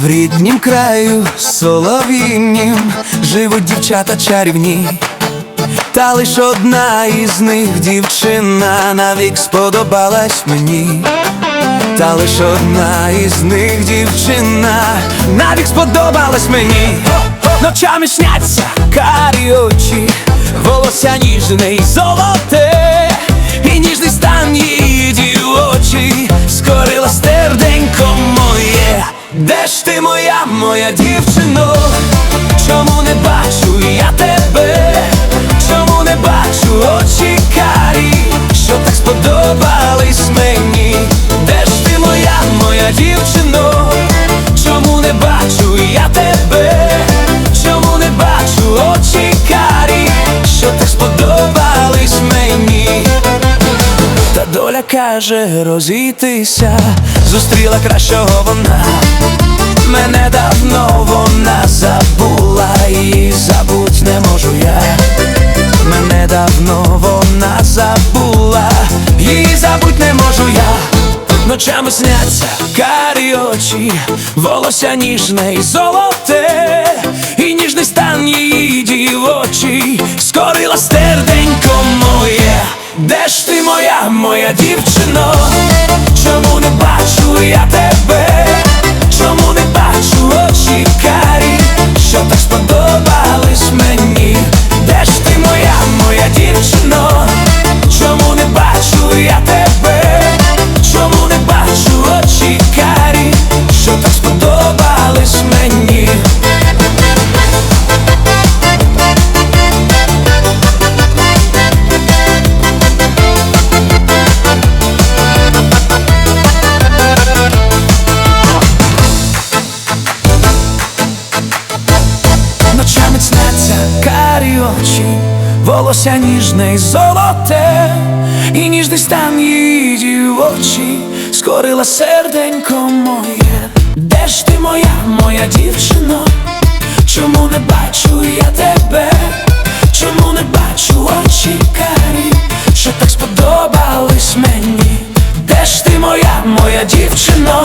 В ріднім краю солов'їнім живуть дівчата чарівні, та лиш одна із них дівчина навік сподобалась мені, та лиш одна із них дівчина навік сподобалась мені. Ночами сняться карі очі, волосся ніжне й золоте, і ніжний стан її Де ж ти моя, моя дівчино? Доля каже розійтися, зустріла кращого вона. Мене давно вона забула, і забуть не можу я. Мене давно вона забула, і забуть не можу я. Ночами сняться карі очі, волосся ніжне і золоте, і ніжний стан її дівочий, скорила стерденько моє. Де ж ти моя, очі, волосся ніжне й золоте, і ніжний стан її дівочі, скорила серденько моє. Де ж ти моя, моя дівчино? Чому не бачу я тебе? Чому не бачу очі карі, що так сподобались мені? Де ж ти моя, моя дівчино?